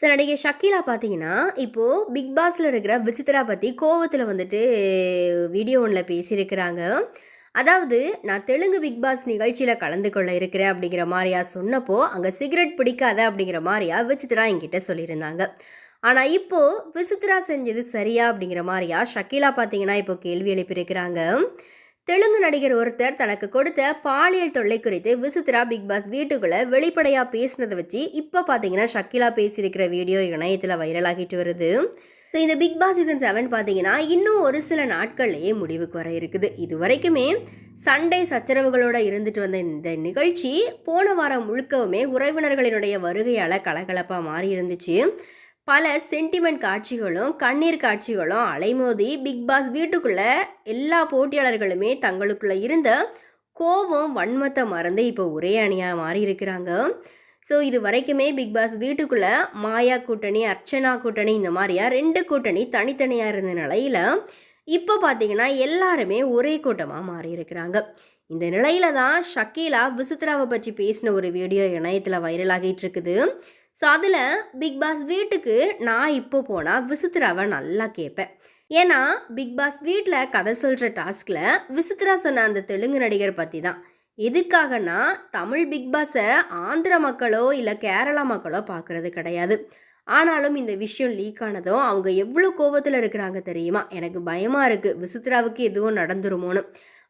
So நடிகை ஷக்கீலா பார்த்தீங்கன்னா இப்போது பிக் பாஸில் இருக்கிற விசித்ரா பற்றி கோவத்தில் வந்துட்டு வீடியோ ஒன்றில் பேசியிருக்கிறாங்க. அதாவது நான் தெலுங்கு பிக் பாஸ் நிகழ்ச்சியில் கலந்து கொள்ள இருக்கிறேன் அப்படிங்கிற மாதிரியா சொன்னப்போ அங்கே சிகரெட் பிடிக்காத அப்படிங்கிற மாதிரியா விசித்ரா என்கிட்ட சொல்லியிருந்தாங்க. ஆனால் இப்போது விசித்ரா செஞ்சது சரியா அப்படிங்கிற மாதிரியா ஷக்கீலா பார்த்தீங்கன்னா இப்போ கேள்வி எழுப்பியிருக்கிறாங்க. தெலுங்கு நடிகர் ஒருத்தர் தனக்கு கொடுத்த பாலியல் தொல்லை குறித்து விசித்ரா பிக் பாஸ் வீட்டுக்குள்ளே வெளிப்படையாக பேசினதை வச்சு இப்போ பார்த்தீங்கன்னா ஷக்கிலா பேசியிருக்கிற வீடியோ இணையத்தில் வைரலாகிட்டு வருது. ஸோ இந்த பிக் பாஸ் சீசன் செவன் பார்த்தீங்கன்னா இன்னும் ஒரு சில நாட்கள்லேயே முடிவுக்கு வர இருக்குது. இது வரைக்குமே சண்டை சச்சரவுகளோட இருந்துட்டு வந்த இந்த நிகழ்ச்சி போன வாரம் முழுக்கவுமே உறவினர்களினுடைய வருகையால் கலகலப்பாக மாறி இருந்துச்சு. பல சென்டிமெண்ட் காட்சிகளும் கண்ணீர் காட்சிகளும் அலைமோதி பிக் பாஸ் வீட்டுக்குள்ள எல்லா போட்டியாளர்களுமே தங்களுக்குள்ள இருந்த கோபம் வன்மத்தை மறந்து இப்போ ஒரே அணியாக மாறி இருக்கிறாங்க ஸோ இது வரைக்குமே பிக் பாஸ் வீட்டுக்குள்ளே மாயா கூட்டணி அர்ச்சனா கூட்டணி இந்த மாதிரியா ரெண்டு கூட்டணி தனித்தனியாக இருந்த நிலையில் இப்போ பார்த்தீங்கன்னா எல்லாருமே ஒரே கூட்டமாக மாறி இருக்கிறாங்க இந்த நிலையில தான் ஷக்கீலா விசித்ராவை பற்றி பேசின ஒரு வீடியோ இணையத்தில் வைரலாகிட்டு இருக்குது. ஸோ அதில் பிக் பாஸ் வீட்டுக்கு நான் இப்போ போனால் விசித்ராவை நல்லா கேட்பேன் ஏன்னா பிக் பாஸ் வீட்டில் கதை சொல்கிற டாஸ்கில் விசித்ரா சொன்ன அந்த தெலுங்கு நடிகர் பற்றி தான் எதுக்காகனா தமிழ் பிக் பாஸை ஆந்திர மக்களோ இல்லை கேரளா மக்களோ பார்க்குறது கிடையாது. ஆனாலும் இந்த விஷயம் லீக் ஆனதும் அவங்க எவ்வளோ கோபத்தில் இருக்கிறாங்க தெரியுமா? எனக்கு பயமாக இருக்குது விசித்ராவுக்கு எதுவும் நடந்துருமோன்னு.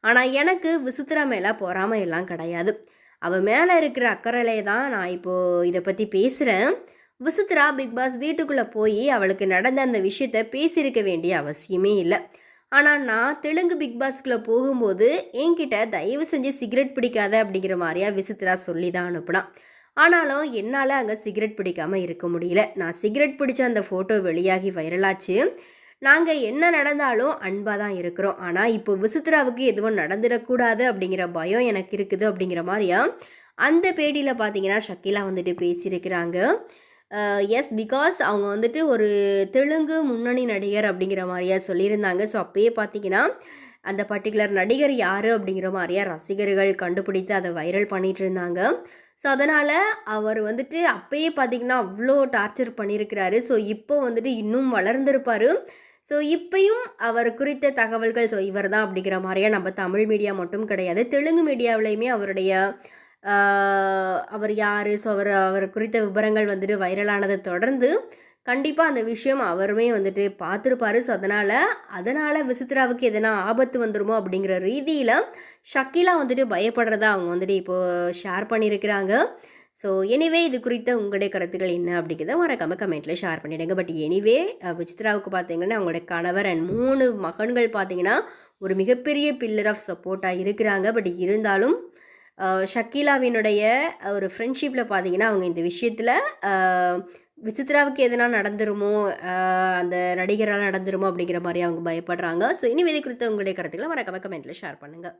ஆனால் எனக்கு விசித்ரா மேலே பொறாமை எல்லாம் கிடையாது. அவள் மேலே இருக்கிற அக்கறையிலே தான் நான் இப்போது இதை பற்றி பேசுகிறேன் விசித்ரா பிக் பாஸ் வீட்டுக்குள்ளே போய் அவளுக்கு நடந்த அந்த விஷயத்த பேசியிருக்க வேண்டிய அவசியமே இல்லை. ஆனால் நான் தெலுங்கு பிக்பாஸ்க்குள்ளே போகும்போது என்கிட்ட தயவு செஞ்சு சிகரெட் பிடிக்காத அப்படிங்கிற மாதிரியா விசித்ரா சொல்லி தான் அனுப்புனான் ஆனாலும் என்னால் அங்கே சிகரெட் பிடிக்காமல் இருக்க முடியல. நான் சிகரெட் பிடிச்ச அந்த ஃபோட்டோ வெளியாகி வைரலாச்சு. நாங்கள் என்ன நடந்தாலும் அன்பாக தான் இருக்கிறோம். ஆனால் இப்போ விசித்ராவுக்கு எதுவும் நடந்துடக்கூடாது அப்படிங்கிற பயம் எனக்கு இருக்குது அப்படிங்கிற மாதிரியா? அந்த பேட்டியில் பார்த்தீங்கன்னா ஷக்கீலா வந்துட்டு பேசியிருக்கிறாங்க. எஸ் பிகாஸ் அவங்க வந்துட்டு ஒரு தெலுங்கு முன்னணி நடிகர் அப்படிங்கிற மாதிரியா சொல்லியிருந்தாங்க. ஸோ அப்பயே பார்த்தீங்கன்னா அந்த பர்டிகுலர் நடிகர் யார் அப்படிங்கிற மாதிரியா ரசிகர்கள் கண்டுபிடித்து அதை வைரல் பண்ணிகிட்டு இருந்தாங்க. ஸோ அதனால் அவர் வந்துட்டு அப்பயே பார்த்திங்கன்னா அவ்வளோ டார்ச்சர் பண்ணியிருக்கிறாரு. ஸோ இப்போ வந்துட்டு இன்னும் வளர்ந்துருப்பார். ஸோ இப்பையும் அவர் குறித்த தகவல்கள் ஸோ இவர் தான் அப்படிங்கிற மாதிரியா நம்ம தமிழ் மீடியா மட்டும் கிடையாது. தெலுங்கு மீடியாவிலையுமே அவருடைய அவர் யார்? ஸோ அவர் அவர் குறித்த விவரங்கள் வந்துட்டு வைரலானதை தொடர்ந்து கண்டிப்பாக அந்த விஷயம் அவருமே வந்துட்டு பார்த்துருப்பாரு. ஸோ அதனால் அதனால் விசித்ராவுக்கு எதனா ஆபத்து வந்துருமோ அப்படிங்கிற ரீதியில் ஷக்கிலா வந்துட்டு பயப்படுறதா அவங்க வந்துட்டு இப்போது ஷேர் பண்ணியிருக்கிறாங்க. ஸோ எனிவே இது குறித்த உங்களுடைய கருத்துக்கள் என்ன அப்படிங்கிறத மறக்காமல் கமெண்ட்டில் ஷேர் பண்ணிவிடுங்க பட் எனிவே விசித்ராவுக்கு பார்த்தீங்கன்னா அவங்களுடைய கணவர் அண்ட் மூணு மகன்கள் பார்த்தீங்கன்னா ஒரு மிகப்பெரிய பில்லர் ஆஃப் சப்போர்ட்டாக இருக்கிறாங்க. பட் இருந்தாலும் ஷக்கீலாவினுடைய ஒரு ஃப்ரெண்ட்ஷிப்பில் பார்த்தீங்கன்னா அவங்க இந்த விஷயத்தில் விசித்ராவுக்கு எதனா நடந்துருமோ அந்த நடிகரால் நடந்துருமோ அப்படிங்கிற மாதிரி அவங்க பயப்படுறாங்க. ஸோ இனி விதை குறித்த உங்களுடைய கருத்துக்களை மறக்காம கமெண்ட்டில் ஷேர் பண்ணுங்கள்